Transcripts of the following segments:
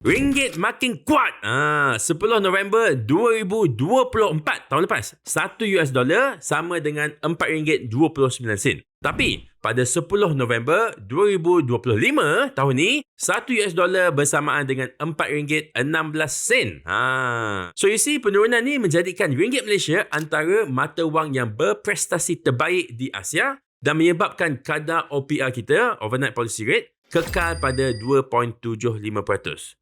Ringgit makin kuat. Ah, 10 November 2024 tahun lepas. 1 US dollar sama dengan 4 ringgit 29 sen. Tapi pada 10 November 2025 tahun ni 1 US dollar bersamaan dengan 4 ringgit 16 sen. Ha. So you see penurunan ni menjadikan ringgit Malaysia antara mata wang yang berprestasi terbaik di Asia dan menyebabkan kadar OPR kita, overnight policy rate, kekal pada 2.75%.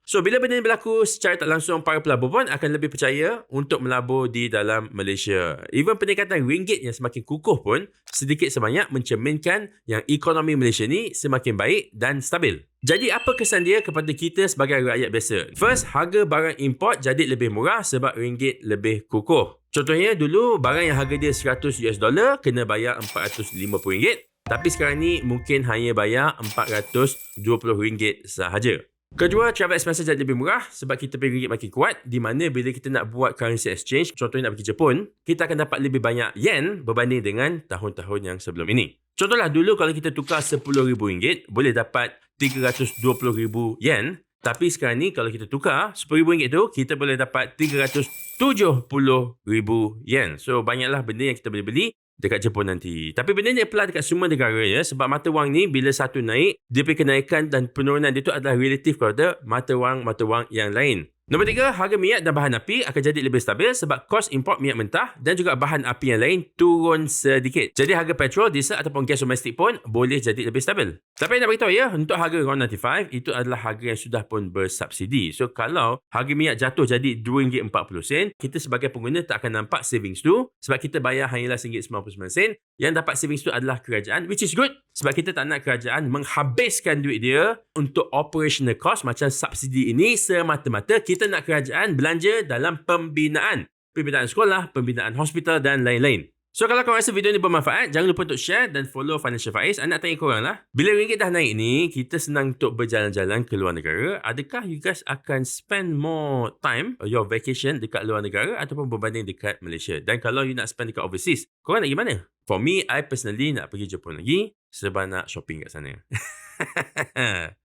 So, bila benda ini berlaku secara tak langsung, para pelabur pun akan lebih percaya untuk melabur di dalam Malaysia. Even peningkatan ringgit yang semakin kukuh pun sedikit sebanyak mencerminkan yang ekonomi Malaysia ni semakin baik dan stabil. Jadi apa kesan dia kepada kita sebagai rakyat biasa? First, harga barang import jadi lebih murah sebab ringgit lebih kukuh. Contohnya dulu barang yang harga dia 100 US dollar kena bayar 450 ringgit tapi sekarang ni mungkin hanya bayar RM420 sahaja. Kedua, travel expenses jadi lebih murah sebab kita pergi ringgit makin kuat di mana bila kita nak buat currency exchange, contohnya nak pergi Jepun, kita akan dapat lebih banyak yen berbanding dengan tahun-tahun yang sebelum ini. Contohlah dulu kalau kita tukar RM10,000 boleh dapat RM320,000 yen tapi sekarang ni kalau kita tukar RM10,000 tu kita boleh dapat RM370,000 yen. So banyaklah benda yang kita boleh beli dekat Jepun nanti. Tapi benda ni apply dekat semua negara ya. Sebab mata wang ni bila satu naik, dia punya kenaikan dan penurunan dia tu adalah relatif kepada mata wang-mata wang yang lain. Nombor tiga, harga minyak dan bahan api akan jadi lebih stabil sebab kos import minyak mentah dan juga bahan api yang lain turun sedikit. Jadi harga petrol, diesel ataupun gas domestik pun boleh jadi lebih stabil. Tapi nak beritahu ya, untuk harga RON 95, itu adalah harga yang sudah pun bersubsidi. So kalau harga minyak jatuh jadi RM2.40, kita sebagai pengguna tak akan nampak savings tu sebab kita bayar hanyalah RM1.99. Yang dapat savings tu adalah kerajaan, which is good sebab kita tak nak kerajaan menghabiskan duit dia untuk operational cost macam subsidi ini semata-mata kita nak kerajaan belanja dalam pembinaan. Pembinaan sekolah, pembinaan hospital dan lain-lain. So kalau korang rasa video ni bermanfaat, jangan lupa untuk share dan follow Financial Faiz. Anda nak tanya korang lah. Bila ringgit dah naik ni, kita senang untuk berjalan-jalan ke luar negara. Adakah you guys akan spend more time your vacation dekat luar negara ataupun berbanding dekat Malaysia? Dan kalau you nak spend dekat overseas, korang nak pergi mana? For me, I personally nak pergi Jepun lagi sebab nak shopping kat sana.